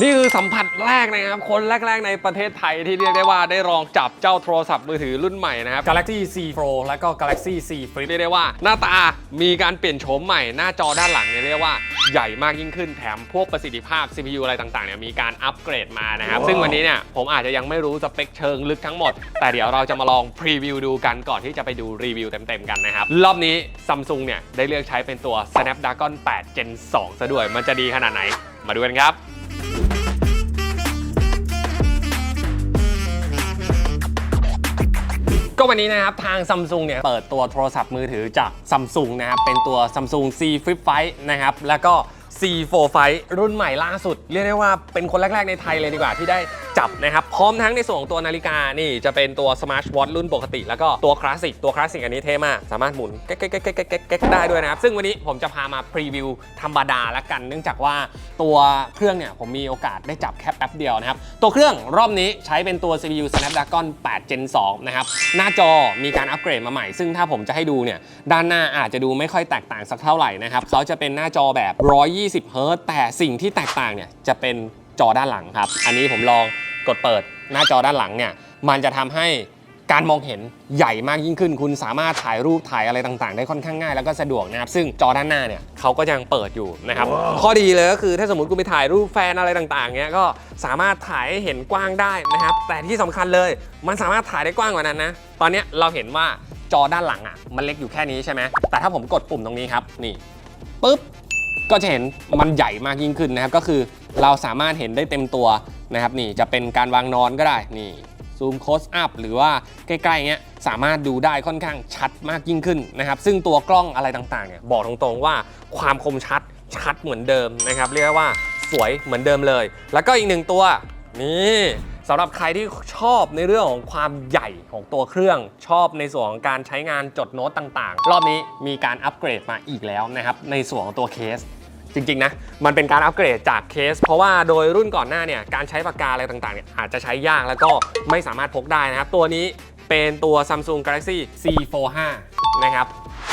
นี่คือสัมผัสแรกนะครับ คนแรก ๆ ในประเทศไทยที่เรียกได้ว่าได้ลองจับเจ้าโทรศัพท์มือถือรุ่นใหม่นะครับ Galaxy C Pro และก็ Galaxy C Flip เรียกได้ว่า หน้าตามีการเปลี่ยนโฉมใหม่ หน้าจอด้านหลังเนี่ยเรียกว่าใหญ่มากยิ่งขึ้นแถมพวกประสิทธิภาพ CPU อะไรต่างๆเนี่ยมีการอัปเกรดมานะครับ ซึ่งวันนี้เนี่ยผมอาจจะยังไม่รู้สเปคเชิงลึกทั้งหมด แต่เดี๋ยวเราจะมาลองพรีวิวดูกันก่อนที่จะไปดูรีวิวเต็มๆกันนะครับรอบนี้ Samsung เนี่ยได้เลือกใช้เป็นตัว Snapdragon 8 Gen 2ซะด้วยมันจะดีขนาดไหน มาดูกันครับ ก็วันนี้นะครับทางซัมซุงเนี่ยเปิดตัวโทรศัพท์มือถือจากซัมซุงนะครับเป็นตัว Samsung C Flip 5นะครับแล้วก็ C 4 5รุ่นใหม่ล่าสุด เรียกได้ว่าเป็นคนแรก ๆ ในไทยเลยดีกว่าที่ได้ จับนะครับ พร้อมทั้งในส่วนของตัวนาฬิกานี่จะเป็นตัว Smart Watch รุ่นปกติ แล้วก็ตัวคลาสสิกตัวคลาสสิกอันนี้เท่มาก สามารถหมุนแก๊กแก๊กแก๊กแก๊กแก๊กแก๊กได้ด้วยนะครับ ซึ่งวันนี้ผมจะพามาพรีวิวธรรมดาละกัน เนื่องจากว่าตัวเครื่องเนี่ยผมมีโอกาสได้จับแค่แป๊บเดียวนะครับ ตัวเครื่องรอบนี้ใช้เป็นตัว CPU Snapdragon 8 Gen 2 นะครับ หน้าจอมีการอัปเกรดมาใหม่ ซึ่งถ้าผมจะให้ดูเนี่ยด้านหน้าอาจจะดูไม่ค่อยแตกต่างสักเท่าไหร่นะครับเขาจะเป็นหน้าจอแบบ 120 h z แต่สิ่งที่แตกต่างเนี่ยจะเป็น จอด้านหลังครับ อันนี้ผมลองกดเปิดหน้าจอด้านหลังเนี่ย มันจะทำให้การมองเห็นใหญ่มากยิ่งขึ้น คุณสามารถถ่ายรูปถ่ายอะไรต่างๆ ได้ค่อนข้างง่ายแล้วก็สะดวกนะครับ ซึ่งจอด้านหน้าเนี่ยเขาก็ยังเปิดอยู่นะครับข้อดีเลยก็คือถ้าสมมติคุณไปถ่ายรูปแฟนอะไรต่างๆเนี้ยก็สามารถถ่ายให้เห็นกว้างได้นะครับ แต่ที่สำคัญเลยมันสามารถถ่ายได้กว้างกว่านั้นนะ ตอนเนี้ยเราเห็นว่าจอด้านหลังอะมันเล็กอยู่แค่นี้ใช่ไหมแต่ถ้าผมกดปุ่มตรงนี้ครับนี่ปุ๊บก็จะเห็นมันใหญ่มากยิ่งขึ้นนะครับก็คือ เราสามารถเห็นได้เต็มตัวนะครับนี่จะเป็นการวางนอนก็ได้นี่ซูมโคสอัพหรือว่าใกล้ๆเงี้ยสามารถดูได้ค่อนข้างชัดมากยิ่งขึ้นนะครับ ซึ่งตัวกล้องอะไรต่างๆเนี่ยบอกตรงๆว่าความคมชัดชัดเหมือนเดิมนะครับ เรียกว่าสวยเหมือนเดิมเลย แล้วก็อีกหนึ่งตัวนี่สำหรับใครที่ชอบในเรื่องของความใหญ่ของตัวเครื่องชอบในส่วนของการใช้งานจดโน้ตต่างๆ รอบนี้มีการอัปเกรดมาอีกแล้วนะครับในส่วนของตัวเคส จริงๆนะ มันเป็นการอัปเกรดจากเคส เพราะว่าโดยรุ่นก่อนหน้าเนี่ยการใช้ปากกาอะไรต่างๆเนี่ยอาจจะใช้ยากแล้วก็ไม่สามารถพกได้นะครับตัวนี้ เป็นตัว Samsung Galaxy C45 นะครับ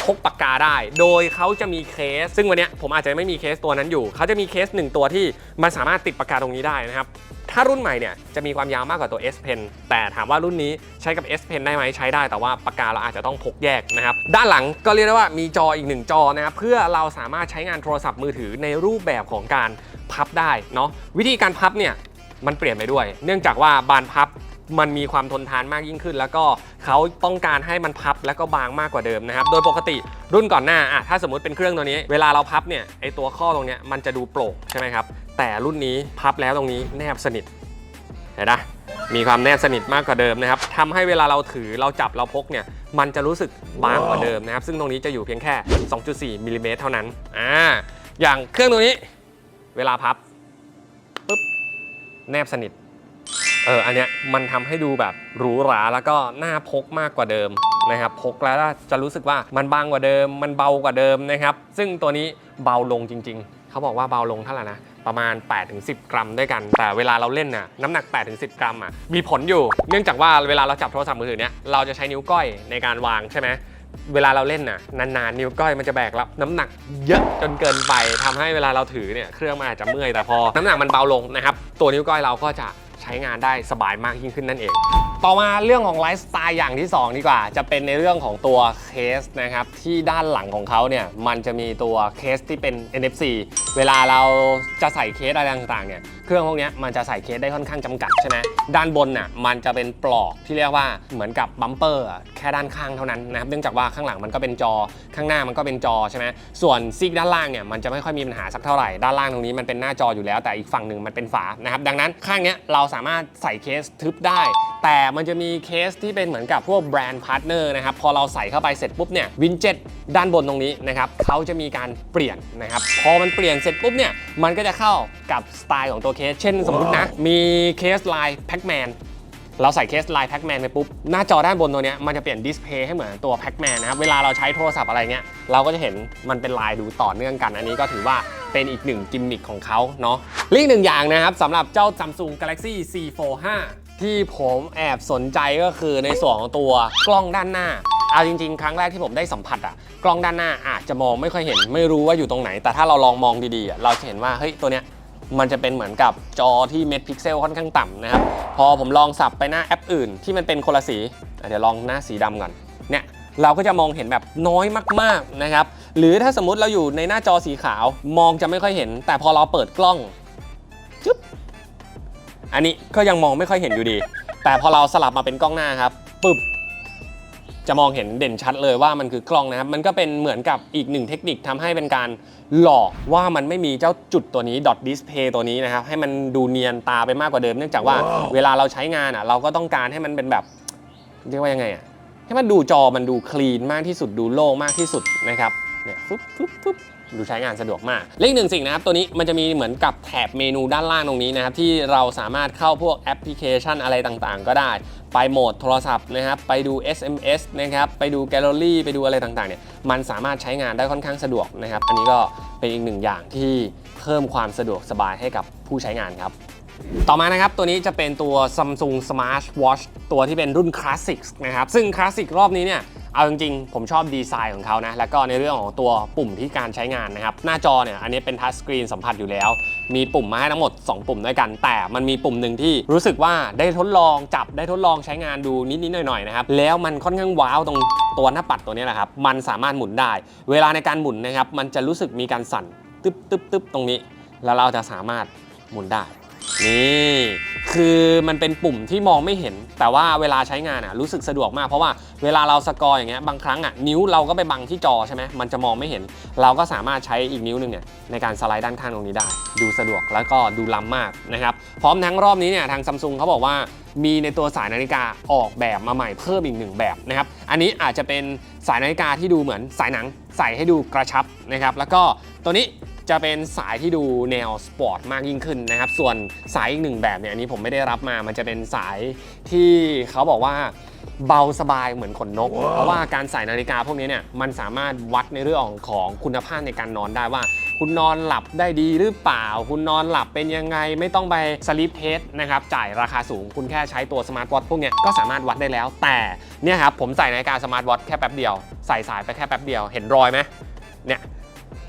พกปากกาได้ โดยเขาจะมีเคส ซึ่งวันนี้ผมอาจจะไม่มีเคสตัวนั้นอยู่ เขาจะมีเคสหนึ่งตัวที่มันสามารถติดปากกาตรงนี้ได้นะครับ ถ้ารุ่นใหม่เนี่ยจะมีความยาวมากกว่าตัว S Pen แต่ถามว่ารุ่นนี้ใช้กับ S Pen ได้ไหมใช้ได้ แต่ว่าปากกาเราอาจจะต้องพกแยกนะครับ ด้านหลังก็เรียกได้ว่ามีจออีกหนึ่งจอนะครับ เพื่อเราสามารถใช้งานโทรศัพท์มือถือในรูปแบบของการพับได้เนาะ วิธีการพับเนี่ยมันเปลี่ยนไปด้วย เนื่องจากว่าบานพับ มันมีความทนทานมากยิ่งขึ้น แล้วก็เขาต้องการให้มันพับแล้วก็บางมากกว่าเดิมนะครับ โดยปกติรุ่นก่อนหน้าอะถ้าสมมติเป็นเครื่องตัวนี้ เวลาเราพับเนี่ยไอตัวข้อตรงเนี้ยมันจะดูโปร่งใช่ไหมครับ แต่รุ่นนี้พับแล้วตรงนี้แนบสนิทเห็นไหมมีความแนบสนิทมากกว่าเดิมนะครับทำให้เวลาเราถือเราจับเราพกเนี่ยมันจะรู้สึกบางกว่าเดิมนะครับ ซึ่งตรงนี้จะอยู่เพียงแค่ 2.4มิลลิเมตรเท่านั้นอ่าอย่างเครื่องตัวนี้ เวลาพับปุ๊บแนบสนิท เอออันเนี้ยมันทำให้ดูแบบหรูหราแล้วก็น่าพกมากกว่าเดิมนะครับพกแล้วจะรู้สึกว่ามันบางกว่าเดิม มันเบากว่าเดิมนะครับ ซึ่งตัวนี้เบาลงจริง ๆ เขาบอกว่าเบาลงเท่าไหร่นะประมาณ 8-10 กรัมด้วยกัน แต่เวลาเราเล่นน่ะน้ำหนัก 8-10 กรัมอะมีผลอยู่ เนื่องจากว่าเวลาเราจับโทรศัพท์มือถือเนี่ยเราจะใช้นิ้วก้อยในการวางใช่ไหมเวลาเราเล่นน่ะนานๆนิ้วก้อยมันจะแบกรับน้ำหนักเยอะจนเกินไปทำให้เวลาเราถือเนี่ยเครื่องมันอาจจะเมื่อยแต่พอ น้ำหนักมันเบาลงนะครับตัวนิ้วก้อยเราก็จะ ช้งานได้สบายมากยิ่งขึ้นนั่นเอง ต่อมาเรื่องของไลฟ์สไตล์อย่างที่ 2 ดีกว่า จะเป็นในเรื่องของตัวเคสนะครับ ที่ด้านหลังของเขาเนี่ย มันจะมีตัวเคสที่เป็น NFC เวลาเราจะใส่เคสอะไรต่างๆเนี่ยเครื่องพวกนี้มันจะใส่เคสได้ค่อนข้างจำกัดใช่ไหมด้านบนน่ะมันจะเป็นปลอกที่เรียกว่าเหมือนกับบัมเปอร์แค่ด้านข้างเท่านั้นนะครับเนื่องจากว่าข้างหลังมันก็เป็นจอ ข้างหน้ามันก็เป็นจอใช่ไหมส่วนซีกด้านล่างเนี่ยมันจะไม่ค่อยมีปัญหาสักเท่าไหร่ด้านล่างตรงนี้มันเป็นหน้าจออยู่แล้วแต่อีกฝั่งหนึ่งมันเป็นฝานะครับดังนั้นข้างเนี้ยเราสาามารถใส่เคสทึบได้ แต่มันจะมีเคสที่เป็นเหมือนกับพวกแบรนด์พาร์ทเนอร์นะครับ พอเราใส่เข้าไปเสร็จปุ๊บเนี่ยวินเจ็ตด้านบนตรงนี้นะครับเขาจะมีการเปลี่ยนนะครับ พอมันเปลี่ยนเสร็จปุ๊บเนี่ยมันก็จะเข้ากับสไตล์ของตัวเคส เช่นสมมตินะ มีเคสลายแพ็กแมน เราใส่เคสไลน์แพ็กแมนไปปุ๊บ หน้าจอด้านบนตัวนี้มันจะเปลี่ยนดิสเพย์ให้เหมือนตัวแพ็กแมนนะครับ เวลาเราใช้โทรศัพท์อะไรเงี้ย เราก็จะเห็นมันเป็นลายดูต่อเนื่องกัน อันนี้ก็ถือว่าเป็นอีกหนึ่งกิมมิคของเขาเนาะละอีกหนึ่งอย่างนะครับสำหรับเจ้า Samsung Galaxy C45 ที่ผมแอบสนใจก็คือในส่วนของตัวกล้องด้านหน้าเอาจริงๆ ครั้งแรกที่ผมได้สัมผัสอะกล้องด้านหน้าอาจจะมองไม่ค่อยเห็น ไม่รู้ว่าอยู่ตรงไหน แต่ถ้าเราลองมองดีๆ เราจะเห็นว่าเฮ้ยตัวเนี้ย มันจะเป็นเหมือนกับจอที่เม็ดพิกเซลค่อนข้างต่ำนะครับ พอผมลองสับไปหน้าแอปอื่นที่มันเป็นคนละสี เดี๋ยวลองหน้าสีดำก่อน เนี่ยเราก็จะมองเห็นแบบน้อยมากๆนะครับ หรือถ้าสมมติเราอยู่ในหน้าจอสีขาวมองจะไม่ค่อยเห็น แต่พอเราเปิดกล้องจึ๊บอันนี้ก็ยังมองไม่ค่อยเห็นอยู่ดี แต่พอเราสลับมาเป็นกล้องหน้าครับปึ๊บ จะมองเห็นเด่นชัดเลยว่ามันคือกล้องนะครับ มันก็เป็นเหมือนกับอีกหนึ่งเทคนิคทำให้เป็นการหลอกว่ามันไม่มีเจ้าจุดตัวนี้ dot display ตัวนี้นะครับ ให้มันดูเนียนตาไปมากกว่าเดิม เนื่องจากว่าเวลาเราใช้งานอะเราก็ต้องการให้มันเป็นแบบเรียกว่ายังไงอะให้มันดูจอมันดูคลีนมากที่สุดดูโล่งมากที่สุดนะครับเนี่ยฟึบฟึบฟึบ ดูใช้งานสะดวกมากเลขหนึ่งสิ่งนะครับ ตัวนี้มันจะมีเหมือนกับแถบเมนูด้านล่างตรงนี้นะครับ ที่เราสามารถเข้าพวกแอปพลิเคชันอะไรต่างๆ ก็ได้ ไปโหมดโทรศัพท์นะครับ ไปดู SMS นะครับ ไปดูแกลเลอรี่ ไปดูอะไรต่างๆ เนี่ย มันสามารถใช้งานได้ค่อนข้างสะดวกนะครับ อันนี้ก็เป็นอีกหนึ่งอย่างที่เพิ่มความสะดวกสบายให้กับผู้ใช้งานครับ ต่อมานะครับ ตัวนี้จะเป็นตัว Samsung Smart Watch ตัวที่เป็นรุ่น Classic นะครับ ซึ่ง Classic รอบนี้เนี่ย เอาจริงๆ ผมชอบดีไซน์ของเขานะ แล้วก็ในเรื่องของตัวปุ่มที่การใช้งานนะครับ หน้าจอเนี่ย อันนี้เป็นทัชสกรีนสัมผัสอยู่แล้ว มีปุ่มมาให้ทั้งหมด 2 ปุ่มด้วยกัน แต่มันมีปุ่มหนึ่งที่รู้สึกว่าได้ทดลองจับได้ทดลองใช้งานดูนิดๆหน่อยๆนะครับ แล้วมันค่อนข้างว้าวตรงตัวหน้าปัดตัวนี้แหละครับ มันสามารถหมุนได้ เวลาในการหมุนนะครับ มันจะรู้สึกมีการสั่นตึ๊บตึ๊บตึ๊บตรงนี้ แล้วเราจะสามารถหมุนได้ นี่คือมันเป็นปุ่มที่มองไม่เห็น แต่ว่าเวลาใช้งานอะรู้สึกสะดวกมากเพราะว่าเวลาเราสกอร์อย่างเงี้ยบางครั้งอะนิ้วเราก็ไปบังที่จอใช่ไหมมันจะมองไม่เห็น เราก็สามารถใช้อีกนิ้วหนึ่งเนี่ยในการสไลด์ด้านข้างตรงนี้ได้ ดูสะดวกแล้วก็ดูล้ำมากนะครับพร้อมทั้งรอบนี้เนี่ยทางซัมซุงเขาบอกว่ามีในตัวสายนาฬิกาออกแบบมาใหม่เพิ่มอีกหนึ่งแบบนะครับอันนี้อาจจะเป็นสายนาฬิกาที่ดูเหมือนสายหนังใส่ให้ดูกระชับนะครับแล้วก็ตัวนี้ จะเป็นสายที่ดูแนวสปอร์ตมากยิ่งขึ้นนะครับ ส่วนสายอีกหนึ่งแบบเนี่ยอันนี้ผมไม่ได้รับมา มันจะเป็นสายที่เขาบอกว่าเบาสบายเหมือนขนนกเพราะว่าการใส่นาฬิกาพวกนี้เนี่ยมันสามารถวัดในเรื่องของคุณภาพในการนอนได้ว่า คุณนอนหลับได้ดีหรือเปล่า คุณนอนหลับเป็นยังไง ไม่ต้องไปสลิปเทสนะครับจ่ายราคาสูงคุณแค่ใช้ตัวสมาร์ทวอทพวกเนี้ยก็สามารถวัดได้แล้ว แต่เนี่ยครับผมใส่นาฬิกาสมาร์ทวอทแค่แป๊บเดียว ใส่สายไปแค่แป๊บเดียวเห็นรอยไหมเนี่ย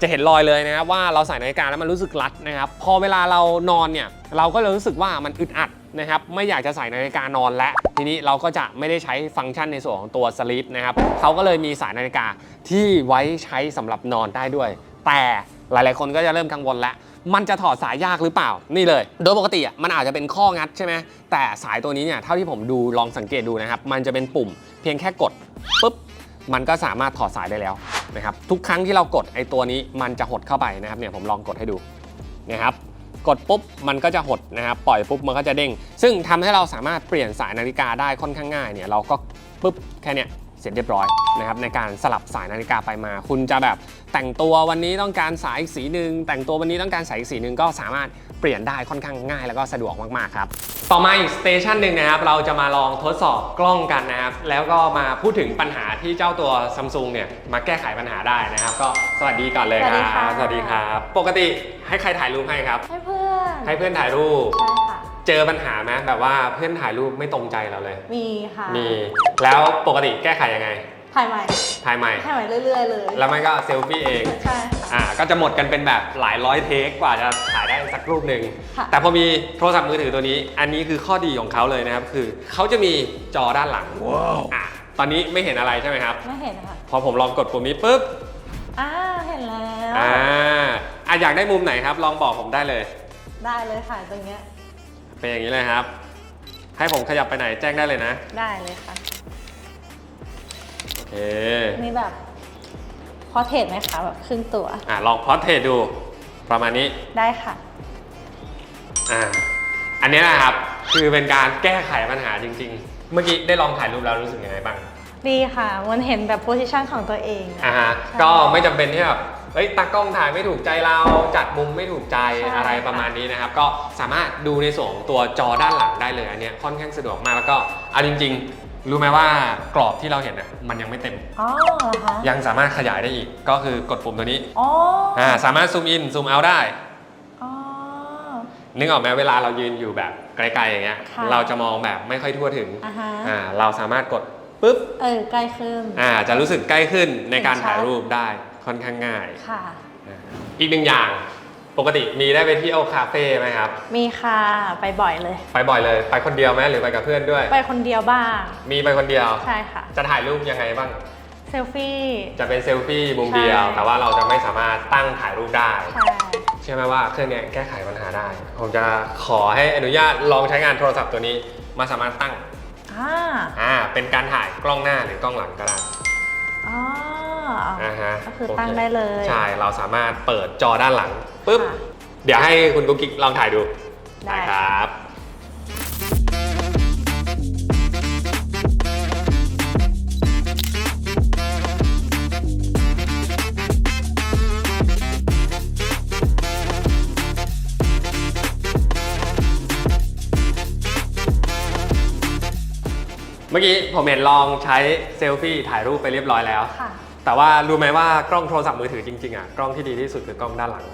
จะเห็นรอยเลยนะครับว่าเราใส่นาฬิกาแล้วมันรู้สึกรัดนะครับ พอเวลาเรานอนเนี่ยเราก็เลยรู้สึกว่ามันอึดอัดนะครับไม่อยากจะใส่นาฬิกานอนแล้วทีนี้เราก็จะไม่ได้ใช้ฟังก์ชันในส่วนของตัวสลีปนะครับเขาก็เลยมีสายนาฬิกาที่ไว้ใช้สำหรับนอนได้ด้วย แต่หลาย ๆ คนก็จะเริ่มกังวลแล้ว มันจะถอดสายยากหรือเปล่า นี่เลย โดยปกติอะ มันอาจจะเป็นข้องัดใช่ไหม แต่สายตัวนี้เนี่ย เท่าที่ผมดูลองสังเกตดูนะครับ มันจะเป็นปุ่มเพียงแค่กดปุ๊บ มันก็สามารถถอดสายได้แล้ว นะครับทุกครั้งที่เรากดไอตัวนี้มันจะหดเข้าไปนะครับเนี่ยผมลองกดให้ดูนะครับกดปุ๊บมันก็จะหดนะครับปล่อยปุ๊บมันก็จะเด้ง ซึ่งทำให้เราสามารถเปลี่ยนสายนาฬิกาได้ค่อนข้างง่ายเนี่ยเราก็ปุ๊บแค่เนี้ยเสร็จเรียบร้อยนะครับในการสลับสายนาฬิกาไปมา คุณจะแบบแต่งตัววันนี้ต้องการสายอีกสีหนึ่งแต่งตัววันนี้ต้องการสายอีกสีหนึ่งก็สามารถ เปลี่ยนได้ค่อนข้างง่ายแล้วก็สะดวกมากๆครับต่อมาอีกสเตชันหนึ่งนะครับเราจะมาลองทดสอบกล้องกันนะครับแล้วก็มาพูดถึงปัญหาที่เจ้าตัวซัมซุงเนี่ยมาแก้ไขปัญหาได้นะครับ ก็สวัสดีก่อนเลยคสวัสดีรับค่ะสวัสดีครับ ปกติให้ใครถ่ายรูปให้ครับ ให้เพื่อนให้เพื่อนถ่ายรูป ใช่ค่ะ เจอปัญหาไหมแบบว่าเพื่อนถ่ายรูปไม่ตรงใจเราเลย มีค่ะมี แล้วปกติแก้ไขยังไง ถ่ายใหม่ถ่ายใหม่ ถ่ายใหม่เรื่อย ๆ เลย แล้วมันก็เซลฟี่เอง ใช่ค่ะ อ่า ก็จะหมดกันเป็นแบบหลายร้อยเทคกว่าจะถ่ายได้สัก รูปหนึ่งค่ะแต่พอมีโทรศัพท์มือถือตัวนี้ อันนี้คือข้อดีของเขาเลยนะครับ คือเขาจะมีจอด้านหลังว้าวอะตอนนี้ไม่เห็นอะไรใช่ไหมครับ ไม่เห็นค่ะพอผมลองกดปุ่มนี้ปุ๊บอ่าเห็นแล้ว อ่าอะอยากได้มุมไหนครับ ลองบอกผมได้เลย ได้เลยค่ะตรงเนี้ยเป็นอย่างนี้เลยครับ ให้ผมขยับไปไหนแจ้งได้เลยนะได้เลยค่ะ โอเคมีแบบพอเทรดไหมคะแบบครึ่งตัว อะลองพอสเทรดูประมาณนี้ ได้ค่ะ อ่าอันนี้นะครับคือเป็นการแก้ไขปัญหาจริง ๆ เมื่อกี้ได้ลองถ่ายรูปแล้วรู้สึกยังไงบ้างดีค่ะ มันเห็นแบบโพสิชันของตัวเองอะอ่าฮะใช่ก็ไม่จำเป็นที่แบบเฮ้ยตากล้องถ่ายไม่ถูกใจเราจัดมุมไม่ถูกใจใช่ อะไรประมาณนี้นะครับ ก็สามารถดูในส่วนของตัวจอด้านหลังได้เลยอันเนี้ยค่อนข้างสะดวกมากแล้วก็เอาจริง ๆ รู้ไหมว่ากรอบที่เราเห็นอะมันยังไม่เต็ม อ๋อเหรอคะยังสามารถขยายได้อีก ก็คือกดปุ่มตัวนี้อ๋ออ่าสามารถซูมอินซูมเอาได้อ๋อ นึกออกไหมเวลาเรายืนอยู่แบบไกลๆอย่างเงี้ยค่ะ เราจะมองแบบไม่ค่อยทั่วถึงอ่าฮะอ่าเราสามารถกดปุ๊บเออใกล้ขึ้น อ่าจะรู้สึกใกล้ขึ้นในการเห็นชัด ถ่ายรูปได้ค่อนข้างง่าย ค่ะ อีกหนึ่งอย่างปปกติมีได้ไปเที่ยวคาเฟ่ไหมครับ มีค่ะไปบ่อยเลย ไปบ่อยเลยไปคนเดียวไหมหรือไปกับเพื่อนด้วย ไปคนเดียวบ้าง มีไปคนเดียว ใช่ค่ะ จะถ่ายรูปยังไงบ้าง เซลฟี่ จะเป็นเซลฟี่มุมเดียว ใช่ แต่ว่าเราจะไม่สามารถตั้งถ่ายรูปได้ ใช่ เชื่อไหมว่าเครื่องเนี้ยแก้ไขปัญหาได้ ผมจะขอให้อนุญาตลองใช้งานโทรศัพท์ตัวนี้ มาสามารถตั้งอ่าอ่าเป็นการถ่ายกล้องหน้าหรือกล้องหลังก็ได้อ๋ออ่าฮะก็คือโตั้งได้เลยใช่เราสามารถเปิดจอด้านหลังปุ๊บ ค่ะ เดี๋ยวให้คุณกุ๊กกิ๊กลองถ่ายดูได้ครับ มื่อกี้ผมเห็นลองใช้เซลฟี่ถ่ายรูปไปเรียบร้อยแล้ว ค่ะ แต่ว่ารู้ไหมว่ากล้องโทรศัพท์มือถือจริงๆอะกล้องที่ดีที่สุดคือกล้องด้านหลัง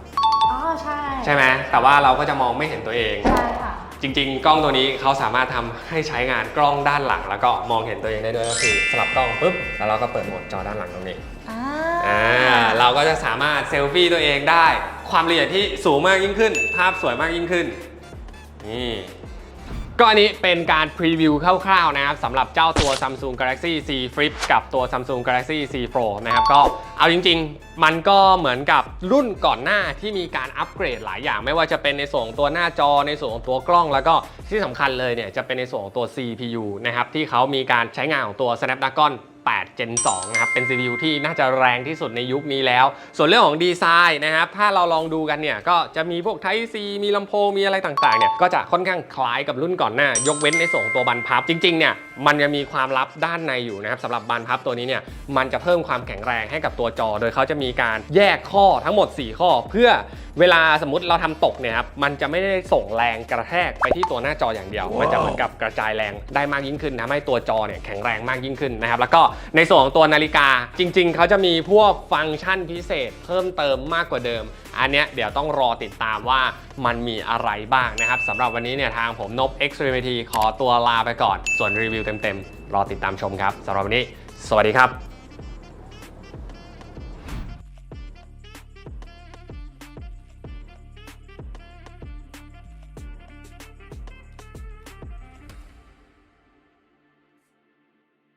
อ๋อ ใช่ ใช่ไหมแต่ว่าเราก็จะมองไม่เห็นตัวเอง ใช่ค่ะ จริง ๆ กล้องตัวนี้เขาสามารถทำให้ใช้งานกล้องด้านหลัง แล้วก็มองเห็นตัวเองได้ด้วยก็คือสลับกล้องปุ๊บแล้วเราก็เปิดโหมดจอด้านหลังตรงนี้อ่าอ่าเราก็จะสามารถเซลฟี่ตัวเองได้ ความละเอียดที่สูงมากยิ่งขึ้น ภาพสวยมากยิ่งขึ้นนี่ ก็อันนี้เป็นการพรีวิวคร่าวๆนะครับสำหรับเจ้าตัว Samsung Galaxy Z Flip กับตัว Samsung Galaxy Z Pro นะครับก็เอาจริงๆ มันก็เหมือนกับรุ่นก่อนหน้าที่มีการอัปเกรดหลายอย่าง ไม่ว่าจะเป็นในส่วนตัวหน้าจอในส่วนของตัวกล้อง แล้วก็ที่สำคัญเลยเนี่ยจะเป็นในส่วนของตัว CPU นะครับที่เขามีการใช้งานของตัว Snapdragon 8 Gen 2 นะครับ เป็น CPU ที่น่าจะแรงที่สุดในยุคนี้แล้ว ส่วนเรื่องของดีไซน์นะครับ ถ้าเราลองดูกันเนี่ย ก็จะมีพวก Type C มีลำโพง มีอะไรต่างๆ เนี่ย ก็จะค่อนข้างคล้ายกับรุ่นก่อนหน้า ยกเว้นในส่วนของตัวบันพับ จริงๆ เนี่ย มันจะมีความลับด้านในอยู่นะครับสำหรับบันพับตัวนี้เนี่ย มันจะเพิ่มความแข็งแรงให้กับตัวจอ โดยเขาจะมีการแยกข้อทั้งหมด 4 ข้อ เพื่อเวลาสมมติเราทำตกเนี่ยครับ มันจะไม่ได้ส่งแรงกระแทกไปที่ตัวหน้าจออย่างเดียว มันจะเหมือนกับกระจายแรงได้มากยิ่งขึ้นทำให้ตัวจอเนี่ยแข็งแรงมากยิ่งขึ้นนะครับ แล้วก็ในส่วนของตัวนาฬิกาจริง ๆ เขาจะมีพวกฟังก์ชันพิเศษเพิ่มเติมมากกว่าเดิม อันเนี้ยเดี๋ยวต้องรอติดตามว่ามันมีอะไรบ้างนะครับสำหรับวันนี้เนี่ยทางผมนบ x r e m e t y ขอตัวลาไปก่อน ส่วนรีวิวเต็มๆ รอติดตามชมครับสำหรับวันนี้ สวัสดีครับ